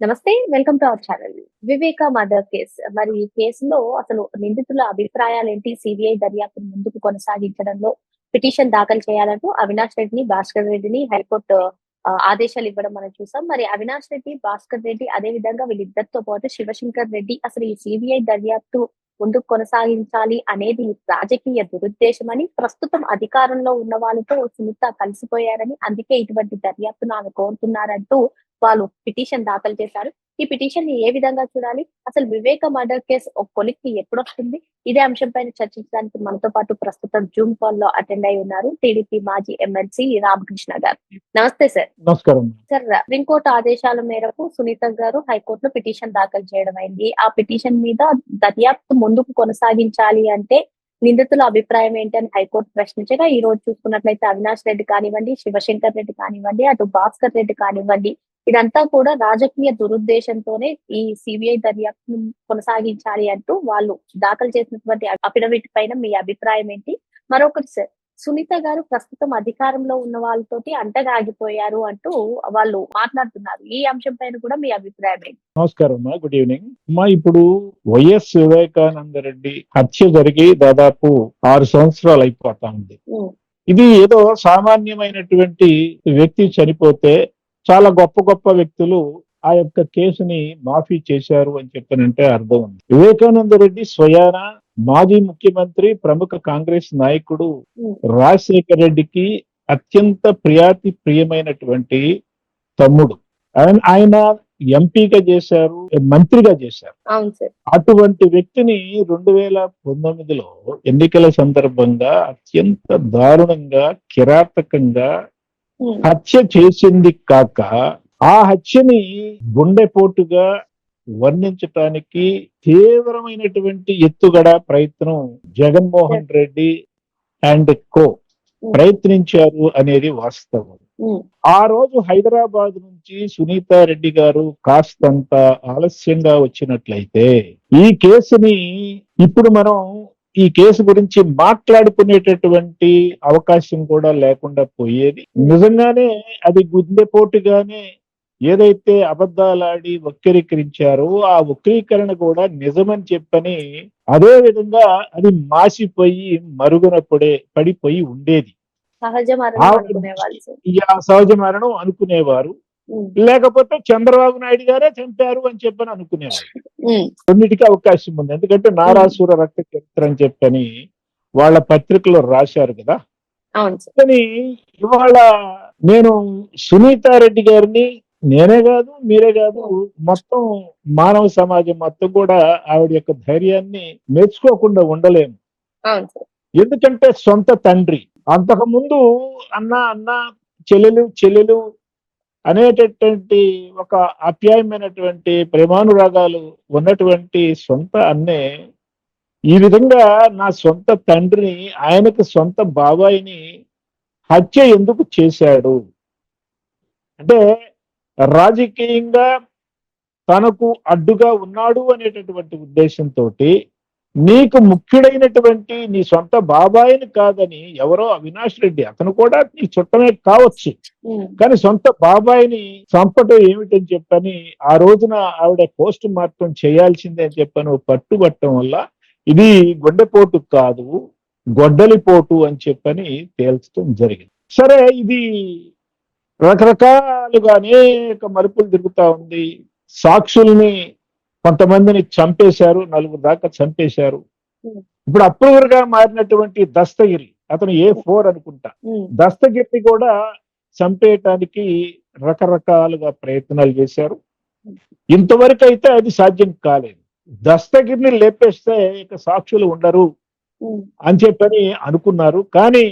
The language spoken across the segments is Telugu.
నమస్తే welcome to our channel. Viveka murder case. మరి ఈ కేసులో అసలు నిందితుల అభిప్రాయాలు ఏంటి సిబిఐ దర్యాప్తు ముందుకు కొనసాగించడంలో పిటిషన్ దాఖలు చేయాలంటూ అవినాష్ రెడ్డిని భాస్కర్ రెడ్డిని హైకోర్టు ఆదేశాలు ఇవ్వడం మనం చూసాం. మరి అవినాష్ రెడ్డి భాస్కర్ రెడ్డి అదే విధంగా వీళ్ళిద్దరితో పాటు శివశంకర్ రెడ్డి అసలు ఈ సిబిఐ దర్యాప్తు ముందుకు కొనసాగించాలి అనేది రాజకీయ దురుద్దేశమని ప్రస్తుతం అధికారంలో ఉన్న వాళ్ళతో సునీత కలిసిపోయారని అందుకే ఇటువంటి దర్యాప్తును ఆమె కోరుతున్నారంటూ వాళ్ళు పిటిషన్ దాఖలు చేశారు. ఈ పిటిషన్ని ఏ విధంగా చూడాలి? అసలు వివేక మర్డర్ కేసు ఒక కొలిక్కి ఎప్పుడు వస్తుంది? ఇదే అంశం పైన చర్చించడానికి మనతో పాటు ప్రస్తుతం జూమ్ కాల్లో అటెండ్ అయి ఉన్నారు టీడీపీ మాజీ ఎమ్మెల్సీ రామకృష్ణ గారు. నమస్తే సార్. నమస్కారం. సార్ సుప్రీంకోర్టు ఆదేశాల మేరకు సునీత గారు హైకోర్టులో పిటిషన్ దాఖలు చేయడం అయింది. ఆ పిటిషన్ మీద దర్యాప్తు ముందుకు కొనసాగించాలి అంటే నిందితుల అభిప్రాయం ఏంటి అని హైకోర్టు ప్రశ్నించగా ఈ రోజు చూసుకున్నట్లయితే అవినాష్ రెడ్డి కానివ్వండి శివశంకర్ రెడ్డి కానివ్వండి అటు భాస్కర్ రెడ్డి కానివ్వండి ఇదంతా కూడా రాజకీయ దురుద్దేశంతోనే ఈ సిబిఐ దర్యాప్తును కొనసాగించాలి అంటూ వాళ్ళు దాఖలు చేసినటువంటి అఫిడవిట్ పైన మీ అభిప్రాయం ఏంటి? మరొకటి సార్ సునీత గారు ప్రస్తుతం అధికారంలో ఉన్న వాళ్ళతోటి అంటగా ఆగిపోయారు అంటూ వాళ్ళు మాట్లాడుతున్నారు. ఈ అంశం పైన కూడా మీ అభిప్రాయం ఏంటి? నమస్కారం అమ్మా గుడ్ ఈవినింగ్. అమ్మా ఇప్పుడు వైఎస్ వివేకానంద రెడ్డి హత్య జరిగి దాదాపు ఆరు సంవత్సరాలు అయిపోతా ఉంది. ఇది ఏదో సామాన్యమైనటువంటి వ్యక్తి చనిపోతే చాలా గొప్ప గొప్ప వ్యక్తులు ఆ యొక్క కేసుని మాఫీ చేశారు అని చెప్పనంటే అర్థం ఉంది. వివేకానంద రెడ్డి స్వయాన మాజీ ముఖ్యమంత్రి ప్రముఖ కాంగ్రెస్ నాయకుడు రాజశేఖర రెడ్డికి అత్యంత ప్రియాతి ప్రియమైనటువంటి తమ్ముడు. ఆయన- ఎంపీగా చేశారు మంత్రిగా చేశారు. అటువంటి వ్యక్తిని రెండు వేల పంతొమ్మిదిలో ఎన్నికల సందర్భంగా అత్యంత దారుణంగా కిరాతకంగా హత్య చేసింది కాక ఆ హత్యని గుండెపోటుగా వర్ణించటానికి తీవ్రమైనటువంటి ఎత్తుగడ ప్రయత్నం జగన్మోహన్ రెడ్డి అండ్ కో ప్రయత్నించారు అనేది వాస్తవం. ఉమ్, ఆ రోజు హైదరాబాద్ నుంచి సునీత రెడ్డి గారు కాస్తంత ఆలస్యంగా వచ్చినట్లయితే ఈ కేసుని ఇప్పుడు మనం ఈ కేసు గురించి మాట్లాడుకునేటటువంటి అవకాశం కూడా లేకుండా పోయేది. నిజంగానే అది గుండెపోటుగానే ఏదైతే అబద్ధాలాడి వక్రీకరించారో ఆ వక్రీకరణ కూడా నిజమని చెప్పని అదే విధంగా అది మాసిపోయి మరుగున పడే పడిపోయి ఉండేది. సహజ మరణం అనుకునేవారు. లేకపోతే చంద్రబాబు నాయుడు గారే చంపారు అని చెప్పని అనుకునేవారు కొన్నిటికి అవకాశం ఉంది. ఎందుకంటే నారాసుర రక్త చరిత్ర అని చెప్పని వాళ్ళ పత్రికలో రాశారు కదా. కానీ ఇవాళ నేను సునీతారెడ్డి గారిని నేనే కాదు మీరే కాదు మొత్తం మానవ సమాజం మొత్తం కూడా ఆవిడ యొక్క ధైర్యాన్ని మెచ్చుకోకుండా ఉండలేము. ఎందుకంటే సొంత తండ్రి. అంతకు ముందు అన్న అన్న చెల్లెలు చెల్లెలు అనేటటువంటి ఒక అప్యాయమైనటువంటి ప్రేమానురాగాలు ఉన్నటువంటి సొంత అన్నే ఈ విధంగా నా సొంత తండ్రిని ఆయనకు సొంత బాబాయిని హత్య ఎందుకు చేశాడు? అంటే రాజకీయంగా తనకు అడ్డుగా ఉన్నాడు అనేటటువంటి ఉద్దేశంతో నీకు ముఖ్యుడైనటువంటి నీ సొంత బాబాయిని కాదని ఎవరో అవినాష్ రెడ్డి అతను కూడా నీ చుట్టమే కావచ్చు. కానీ సొంత బాబాయిని చంపటం ఏమిటని చెప్పని ఆ రోజున ఆవిడ పోస్ట్ మార్టం చేయాల్సిందే అని చెప్పని పట్టుబట్టడం వల్ల ఇది గుండెపోటు కాదు గొడ్డలిపోటు అని చెప్పని తేల్చడం జరిగింది. సరే ఇది రకరకాలుగా అనేక మలుపులు తిరుగుతా ఉంది. సాక్షుల్ని కొంతమందిని చంపేశారు నలుగురు దాకా చంపేశారు. Hmm. ఇప్పుడు అప్రూవర్గా మారినటువంటి దస్తగిరి అతను ఏ ఫోర్ అనుకుంటా. ఉమ్, దస్తగిరిని కూడా చంపేయటానికి రకరకాలుగా ప్రయత్నాలు చేశారు. ఇంతవరకు అయితే అది సాధ్యం కాలేదు. దస్తగిరిని లేపేస్తే ఇక సాక్షులు ఉండరు అని చెప్పని అనుకున్నారు. కానీ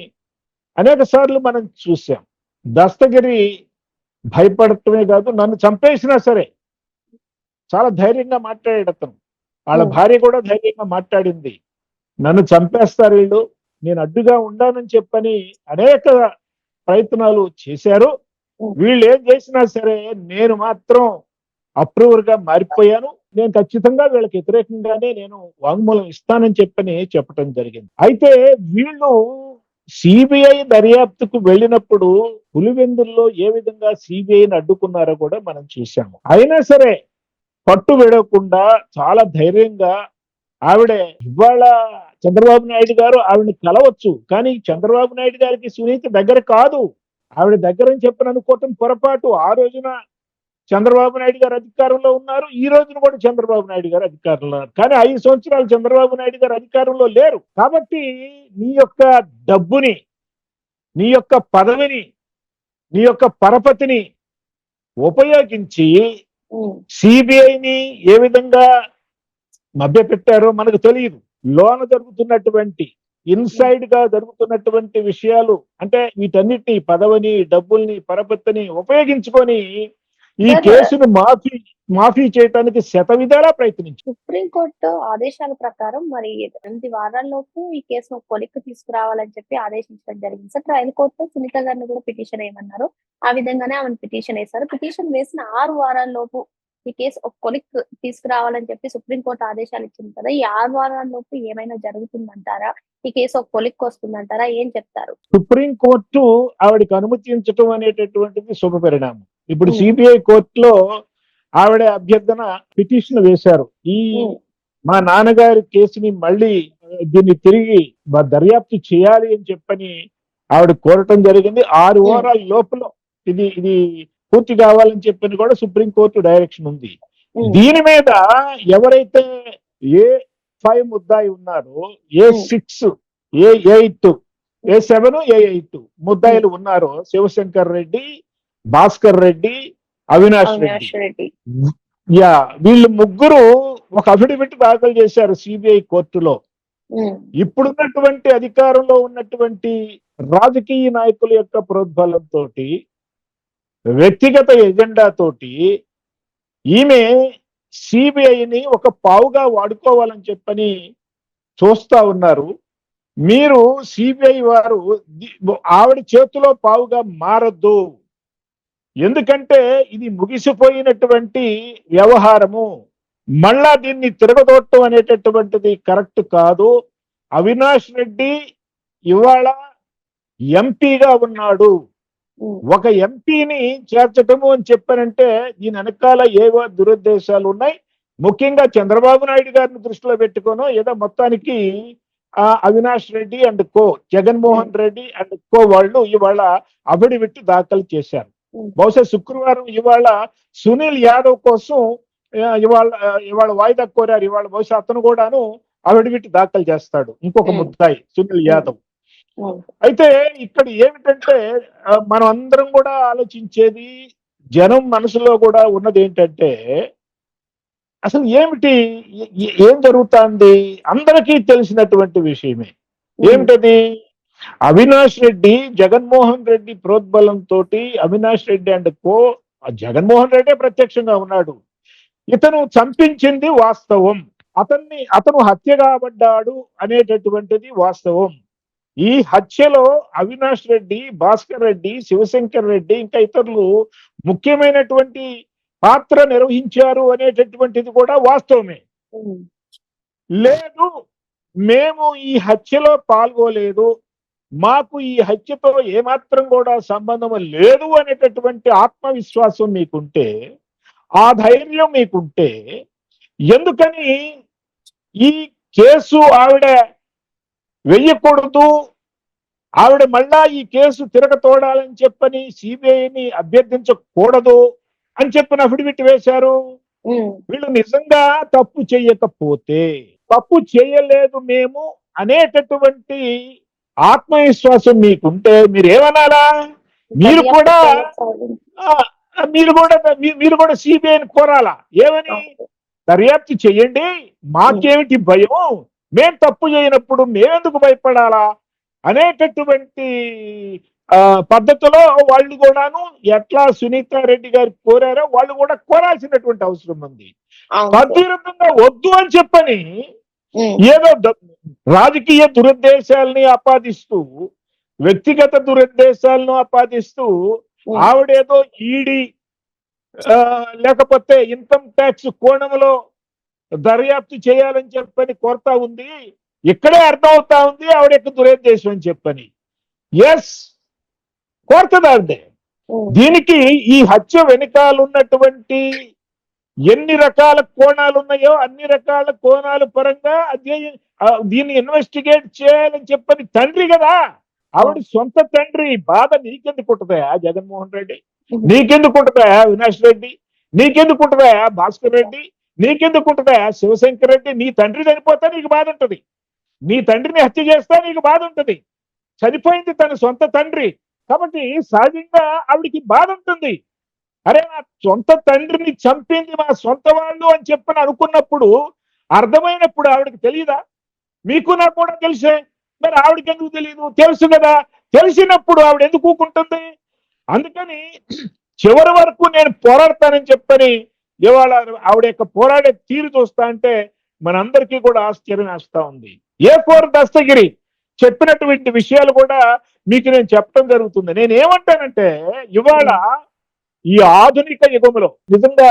అనేక సార్లు మనం చూసాం. దస్తగిరి భయపడటమే కాదు నన్ను చంపేసినా సరే చాలా ధైర్యంగా మాట్లాడాడు అతను. వాళ్ళ Hmm. భార్య కూడా ధైర్యంగా మాట్లాడింది. నన్ను చంపేస్తారు వీళ్ళు. నేను అడ్డుగా ఉండానని చెప్పని అనేక ప్రయత్నాలు చేశారు. Hmm. వీళ్ళు ఏం చేసినా సరే నేను మాత్రం అప్రూవర్గా మారిపోయాను. నేను ఖచ్చితంగా వీళ్ళకి వ్యతిరేకంగానే నేను వాంగ్మూలం ఇస్తానని చెప్పని చెప్పడం జరిగింది. అయితే వీళ్ళు సిబిఐ దర్యాప్తుకు వెళ్ళినప్పుడు పులివెందుల్లో ఏ విధంగా సిబిఐని అడ్డుకున్నారో కూడా మనం చూసాము అయినా సరే పట్టు విడవకుండా చాలా ధైర్యంగా ఆవిడ ఇవాళ చంద్రబాబు నాయుడు గారు ఆవిడని కలవచ్చు. కానీ చంద్రబాబు నాయుడు గారికి సునీత దగ్గర కాదు. ఆవిడ దగ్గర అని చెప్పని అనుకోవటం పొరపాటు. ఆ రోజున చంద్రబాబు నాయుడు గారు అధికారంలో ఉన్నారు. ఈ రోజున కూడా చంద్రబాబు నాయుడు గారు అధికారంలో ఉన్నారు. కానీ ఐదు సంవత్సరాలు చంద్రబాబు నాయుడు గారు అధికారంలో లేరు. కాబట్టి నీ యొక్క డబ్బుని నీ యొక్క పదవిని నీ యొక్క పరపతిని ఉపయోగించి సిబిఐని ఏ విధంగా మభ్యపెట్టారో మనకు తెలియదు. లోన జరుగుతున్నటువంటి ఇన్సైడ్గా జరుగుతున్నటువంటి విషయాలు అంటే వీటన్నిటిని పదవిని డబ్బుల్ని పరపతిని ఉపయోగించుకొని ఈ. కేసును మాఫీ మాఫీ చేయడానికి శత విధాలా ప్రయత్నించారు సుప్రీంకోర్టు ఆదేశాల ప్రకారం మరి ఎనిమిది వారాల్లోపు ఈ కేసును కొలిక్కి తీసుకురావాలని చెప్పి ఆదేశించడం జరిగింది సార్. ట్రయల్ కోర్టులో సునీత గారిని కూడా పిటిషన్ వేయమన్నారు. ఆ విధంగానే ఆమె పిటిషన్ వేశారు. పిటిషన్ వేసిన ఆరు వారాల్లోపు ఈ కేసు ఒక కొలిక్ తీసుకురావాలని చెప్పి సుప్రీంకోర్టు ఆదేశాలు ఇచ్చింది కదా. ఈ ఆరు వారాల్లోపు ఏమైనా జరుగుతుందంటారా? ఈ కేసు ఒక కొలిక్ వస్తుందంటారా? ఏం చెప్తారు? సుప్రీం కోర్టు ఆవిడకి అనుమతించటం అనేటటువంటిది శుభ పరిణామం ఇప్పుడు Hmm. సిబిఐ కోర్టులో ఆవిడ అభ్యర్థన పిటిషన్ వేశారు ఈ ఉమ్, మా నాన్నగారి కేసుని మళ్ళీ దీన్ని తిరిగి మ- దర్యాప్తు చేయాలి అని చెప్పని ఆవిడ కోరటం జరిగింది ఆరు Hmm. వారాల లోపల ఇది ఇది పూర్తి కావాలని చెప్పని కూడా సుప్రీం కోర్టు డైరెక్షన్ ఉంది దీని మీద ఎవరైతే ఏ ఫైవ్ ముద్దాయి ఉన్నారో A Hmm. Six A eight A seven A eight ముద్దాయిలు ఉన్నారో శివశంకర్ రెడ్డి భాస్కర్ రెడ్డి అవినాష్ రెడ్డి. యా వీళ్ళు ముగ్గురు ఒక అఫిడవిట్ దాఖలు చేశారు సిబిఐ కోర్టులో. ఇప్పుడున్నటువంటి అధికారంలో ఉన్నటువంటి రాజకీయ నాయకుల యొక్క ప్రోద్బలంతో వ్యక్తిగత ఎజెండా తోటి ఈమె సిబిఐని ఒక పావుగా వాడుకోవాలని చెప్పని చూస్తా ఉన్నారు. మీరు సిబిఐ వారు ఆవిడ చేతిలో పావుగా మారద్దు. ఎందుకంటే ఇది ముగిసిపోయినటువంటి వ్యవహారము. మళ్ళా దీన్ని తిరగదోట్టం అనేటటువంటిది కరెక్ట్ కాదు. అవినాష్ రెడ్డి ఇవాళ ఎంపీగా ఉన్నాడు. ఒక ఎంపీని చేర్చటము అని చెప్పానంటే దీని వెనకాల ఏవో దురుద్దేశాలు ఉన్నాయి. ముఖ్యంగా చంద్రబాబు నాయుడు గారిని దృష్టిలో పెట్టుకోను. ఏదో మొత్తానికి ఆ Avinash Reddy and co Jaganmohan Reddy and co వాళ్ళు ఇవాళ అఫిడవిట్ దాఖలు చేశారు. బహుశా శుక్రవారం ఇవాళ సునీల్ యాదవ్ కోసం ఇవాళ ఇవాళ వాయిదా కోరారు. ఇవాళ బహుశా అతను కూడాను అఫిడవిట్ దాఖలు చేస్తాడు. ఇంకొక. ముద్దాయి సునీల్ యాదవ్. అయితే ఇక్కడ ఏమిటంటే మనం అందరం కూడా ఆలోచించేది జనం మనసులో కూడా ఉన్నది ఏంటంటే అసలు ఏమిటి ఏం జరుగుతుంది? అందరికీ తెలిసినటువంటి విషయమే. ఏమిటది? అవినాష్ రెడ్డి జగన్మోహన్ రెడ్డి ప్రోద్బలంతో అవినాష్ రెడ్డి అండ్ కో జగన్మోహన్ రెడ్డి ప్రత్యక్షంగా ఉన్నాడు. ఇతను చంపించింది వాస్తవం. అతన్ని అతను హత్య కాబడ్డాడు అనేటటువంటిది వాస్తవం. ఈ హత్యలో అవినాష్ రెడ్డి భాస్కర్ రెడ్డి శివశంకర్ రెడ్డి ఇంకా ఇతరులు ముఖ్యమైనటువంటి పాత్ర నిర్వహించారు అనేటటువంటిది కూడా వాస్తవమే. లేదు మేము ఈ హత్యలో పాల్గొలేదు. మాకు ఈ హత్యతో ఏమాత్రం కూడా సంబంధం లేదు అనేటటువంటి ఆత్మవిశ్వాసం మీకుంటే ఆ ధైర్యం మీకుంటే ఎందుకని ఈ కేసు ఆవిడ వెయ్యకూడదు ఆవిడ మళ్ళా ఈ కేసు తిరగతోడాలని చెప్పని సిబిఐని అభ్యర్థించకూడదు అని చెప్పిన అఫిడవిట్ వేశారు. వీళ్ళు నిజంగా తప్పు చేయకపోతే తప్పు చేయలేదు మేము అనేటటువంటి ఆత్మవిశ్వాసం మీకుంటే మీరు ఏమనాలా మీరు కూడా మీరు కూడా మీరు కూడా సిబిఐని కోరాలా? ఏమని? దర్యాప్తు చెయ్యండి మాకేమిటి భయం మేం తప్పు చేయనప్పుడు మేమెందుకు భయపడాలా? అనేటటువంటి పద్ధతిలో వాళ్ళు కూడాను ఎట్లా సునీత రెడ్డి గారు కోరారో వాళ్ళు కూడా కోరాల్సినటువంటి అవసరం ఉంది. తద్విరుద్ధంగా వద్దు అని చెప్పని ఏదో రాజకీయ దురుద్దేశాలని ఆపాదిస్తూ వ్యక్తిగత దురుద్దేశాలను ఆపాదిస్తూ ఆవిడేదో ఈడి లేకపోతే ఇన్కమ్ ట్యాక్స్ కోణంలో దర్యాప్తు చేయాలని చెప్పని కోరుతా ఉంది. ఇక్కడే అర్థం అవుతా ఉంది ఆవిడ యొక్క దురుద్దేశం అని చెప్పని. ఎస్ కోరుతుంది ఆవిడే దీనికి ఈ హత్య వెనకాల ఉన్నటువంటి ఎన్ని రకాల కోణాలు ఉన్నాయో అన్ని రకాల కోణాలు పరంగా అదే దీన్ని ఇన్వెస్టిగేట్ చేయాలని చెప్పని తండ్రి కదా. ఆవిడ సొంత తండ్రి. బాధ నీకెందుకు ఉంటుందా జగన్మోహన్ రెడ్డి? నీకెందుకు ఉంటుందా అవినాష్ రెడ్డి? నీకెందుకు ఉంటుందా భాస్కర్ రెడ్డి? నీకెందుకు ఉంటుందా శివశంకర్ రెడ్డి? నీ తండ్రి చనిపోతే నీకు బాధ ఉంటుంది. నీ తండ్రిని హత్య చేస్తే నీకు బాధ ఉంటది. చనిపోయింది తన సొంత తండ్రి. కాబట్టి సహజంగా ఆవిడికి బాధ ఉంటుంది. అరే నా సొంత తండ్రిని చంపింది మా సొంత వాళ్ళు అని చెప్పని అనుకున్నప్పుడు అర్థమైనప్పుడు ఆవిడకి తెలియదా మీకు నాకు కూడా తెలిసే. మరి ఆవిడకి ఎందుకు తెలియదు తెలుసు కదా. తెలిసినప్పుడు ఆవిడ ఎందుకు ఊకుంటుంది? అందుకని చివరి వరకు నేను పోరాడతానని చెప్పని ఇవాళ ఆవిడ యొక్క పోరాడే తీరు చూస్తా అంటే మనందరికీ కూడా ఆశ్చర్యం వేస్తా ఉంది. ఏ ఫోర్ దస్తగిరి చెప్పినటువంటి విషయాలు కూడా మీకు నేను చెప్పడం జరుగుతుంది. నేను ఏమంటానంటే ఇవాళ ఈ ఆధునిక యుగంలో నిజంగా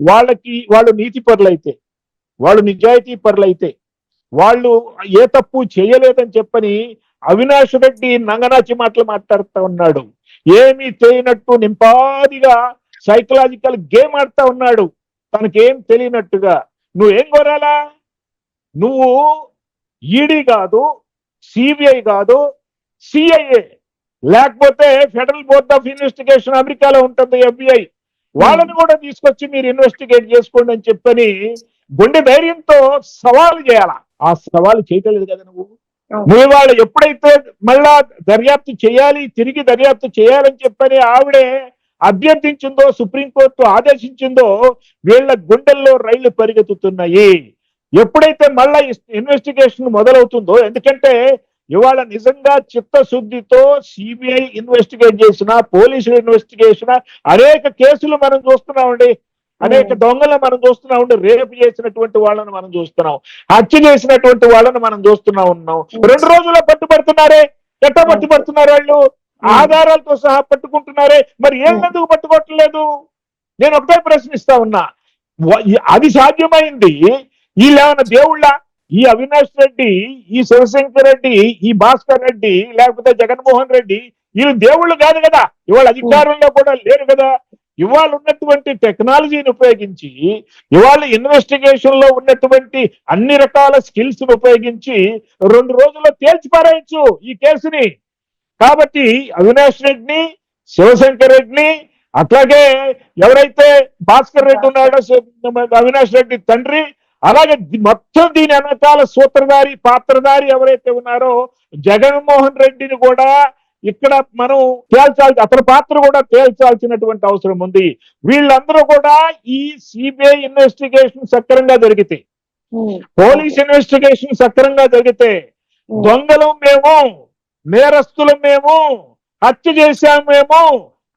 వాళ్ళకి వాళ్ళు నీతి పరులైతే వాళ్ళు నిజాయితీ పరులైతే వాళ్ళు ఏ తప్పు చేయలేదని చెప్పని అవినాష్ రెడ్డి నంగనాచి మాటలు మాట్లాడుతూ ఉన్నాడు. ఏమీ చేయనట్టు నింపాదిగా సైకలాజికల్ గేమ్ ఆడుతా ఉన్నాడు. తనకేం తెలియనట్టుగా. నువ్వేం కోరాలా? నువ్వు ఈడీ కాదు సిబిఐ కాదు సిఐఏ లేకపోతే ఫెడరల్ బోర్డ్ ఆఫ్ ఇన్వెస్టిగేషన్ అమెరికాలో ఉంటుంది ఎఫ్బిఐ. వాళ్ళని కూడా తీసుకొచ్చి మీరు ఇన్వెస్టిగేట్ చేసుకోండి అని చెప్పని గుండె ధైర్యంతో సవాలు చేయాలా? ఆ సవాలు చేయటలేదు కదా నువ్వు. నువ్వు వాళ్ళు ఎప్పుడైతే మళ్ళా దర్యాప్తు చేయాలి తిరిగి దర్యాప్తు చేయాలని చెప్పని ఆవిడే అభ్యర్థించిందో సుప్రీంకోర్టు ఆదేశించిందో వీళ్ళ గుండెల్లో రైళ్ళు పరిగెత్తుతున్నాయి. ఎప్పుడైతే మళ్ళా ఇన్వెస్టిగేషన్ మొదలవుతుందో ఎందుకంటే ఇవాళ నిజంగా చిత్తశుద్ధితో సిబిఐ ఇన్వెస్టిగేట్ చేసిన పోలీసులు ఇన్వెస్టిగేషన్ అనేక కేసులు మనం చూస్తున్నామండి. అనేక దొంగలు మనం చూస్తున్నామండి. రేపు చేసినటువంటి వాళ్ళని మనం చూస్తున్నాం. హత్య చేసినటువంటి వాళ్ళని మనం చూస్తున్నా ఉన్నాం. రెండు రోజుల్లో పట్టుబడుతున్నారే. ఎట్లా పట్టుబడుతున్నారు వాళ్ళు? ఆధారాలతో సహా పట్టుకుంటున్నారే. మరి ఏం ఎందుకు పట్టుకోవట్లేదు నేను ఒకటే ప్రశ్నిస్తా ఉన్నా. అది సాధ్యమైంది. వీళ్ళేమన్నా దేవుళ్ళ? ఈ అవినాష్ రెడ్డి ఈ శివశంకర్ రెడ్డి ఈ భాస్కర్ రెడ్డి లేకపోతే జగన్మోహన్ రెడ్డి వీళ్ళు దేవుళ్ళు కాదు కదా. ఇవాళ అధికారంలో కూడా లేరు కదా. ఇవాళ ఉన్నటువంటి టెక్నాలజీని ఉపయోగించి ఇవాళ ఇన్వెస్టిగేషన్లో ఉన్నటువంటి అన్ని రకాల స్కిల్స్ ఉపయోగించి రెండు రోజుల్లో తేల్చిపారేయచ్చు ఈ కేసుని. కాబట్టి అవినాష్ రెడ్డిని శివశంకర్ రెడ్డిని అట్లాగే ఎవరైతే భాస్కర్ రెడ్డి ఉన్నాడో అవినాష్ రెడ్డి తండ్రి అలాగే మొత్తం దీని వెనకాల సూత్రధారి పాత్రధారి ఎవరైతే ఉన్నారో జగన్మోహన్ రెడ్డిని కూడా ఇక్కడ మనం తేల్చాల్సి అతని పాత్ర కూడా తేల్చాల్సినటువంటి అవసరం ఉంది. వీళ్ళందరూ కూడా ఈ సిబిఐ ఇన్వెస్టిగేషన్ సక్రంగా జరిగితే పోలీస్ ఇన్వెస్టిగేషన్ సక్రంగా జరిగితే దొంగలు మేము నేరస్తులు మేము హత్య చేశాము మేము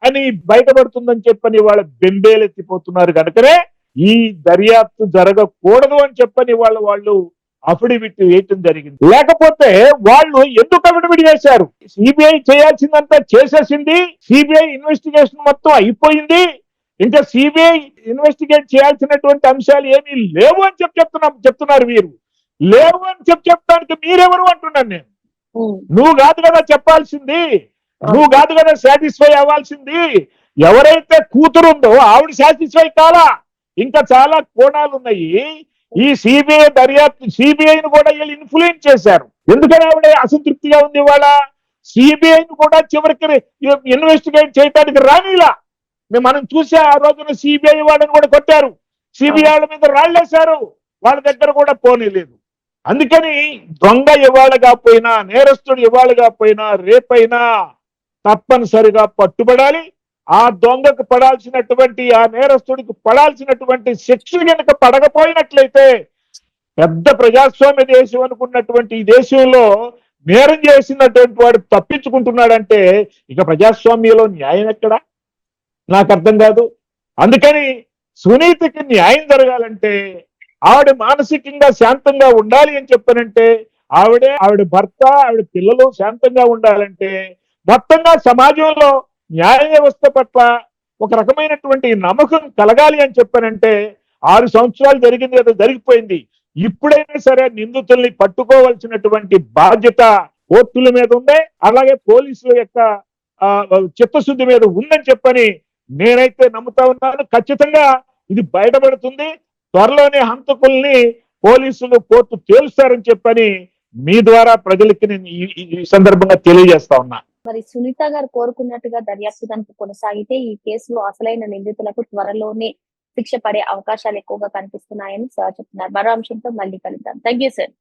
అని బయటపడుతుందని చెప్పని వాళ్ళ బెంబేలెత్తిపోతున్నారు కనుకనే ఈ దర్యాప్తు జరగకూడదు అని చెప్పని వాళ్ళ వాళ్ళు అఫిడవిట్ వేయటం జరిగింది. లేకపోతే వాళ్ళు ఎందుకు అఫిడవిట్ చేశారు సిబిఐ చేయాల్సిందంతా చేసేసింది సిబిఐ ఇన్వెస్టిగేషన్ మొత్తం అయిపోయింది. ఇంకా సిబిఐ ఇన్వెస్టిగేట్ చేయాల్సినటువంటి అంశాలు ఏమీ లేవు అని చెప్పి చెప్తున్నా చెప్తున్నారు వీరు. లేవు అని చెప్పి చెప్తానికి మీరెవరు అంటున్నాను నేను? నువ్వు కాదు కదా చెప్పాల్సింది. నువ్వు కాదు కదా సాటిస్ఫై అవ్వాల్సింది. ఎవరైతే కూతురుందో ఆవిడ సాటిస్ఫై కాలా? ఇంకా చాలా కోణాలు ఉన్నాయి. ఈ సిబిఐ దర్యాప్తు సిబిఐని కూడా వీళ్ళు ఇన్ఫ్లుయెన్స్ చేశారు. ఎందుకని ఆవిడ అసంతృప్తిగా ఉంది ఇవాళ? సిబిఐని కూడా చివరికి ఇన్వెస్టిగేట్ చేయడానికి రానిలా. మేము మనం చూసే ఆ రోజున సిబిఐ వాళ్ళని కూడా కొట్టారు. సిబిఐ వాళ్ళ మీద రాళ్ళేశారు. వాళ్ళ దగ్గర కూడా పోనీలేదు. అందుకని దొంగ ఇవాళ కాకపోయినా నేరస్తుడు ఇవాళ కాకపోయినా రేపైనా తప్పనిసరిగా పట్టుబడాలి. ఆ దొంగకు పడాల్సినటువంటి ఆ నేరస్తుడికి పడాల్సినటువంటి శిక్ష కనుక పడకపోయినట్లయితే పెద్ద ప్రజాస్వామ్య దేశం అనుకున్నటువంటి ఈ దేశంలో నేరం చేసినటువంటి వాడు తప్పించుకుంటున్నాడంటే ఇక ప్రజాస్వామ్యంలో న్యాయం ఎక్కడా? నాకు అర్థం కాదు. అందుకని సునీతికి న్యాయం జరగాలంటే ఆవిడ మానసికంగా శాంతంగా ఉండాలి అని చెప్పానంటే ఆవిడే ఆవిడ భర్త ఆవిడ పిల్లలు శాంతంగా ఉండాలంటే మొత్తంగా సమాజంలో న్యాయ వ్యవస్థ పట్ల ఒక రకమైనటువంటి నమ్మకం కలగాలి అని చెప్పానంటే ఆరు సంవత్సరాలు జరిగింది అది జరిగిపోయింది. ఇప్పుడైనా సరే నిందితుల్ని పట్టుకోవాల్సినటువంటి బాధ్యత కోర్టుల మీద ఉందే అలాగే పోలీసుల యొక్క ఆ, చిత్తశుద్ధి మీద ఉందని చెప్పని నేనైతే నమ్ముతా ఉన్నాను. ఖచ్చితంగా ఇది బయటపడుతుంది. త్వరలోనే హంతకుల్ని పోలీసులు కోర్టు తేలుస్తారని చెప్పని మీ ద్వారా ప్రజలకి నేను ఈ- ఈ సందర్భంగా తెలియజేస్తా ఉన్నా. మరి సునీత గారు కోరుకున్నట్టుగా దర్యాప్తు కనుక కొనసాగితే ఈ కేసులో అసలైన నిందితులకు త్వరలోనే శిక్ష పడే అవకాశాలు ఎక్కువగా కనిపిస్తున్నాయని సార్ చెప్తున్నారు. మరో అంశంతో మళ్ళీ కలుద్దాం. Thank you sir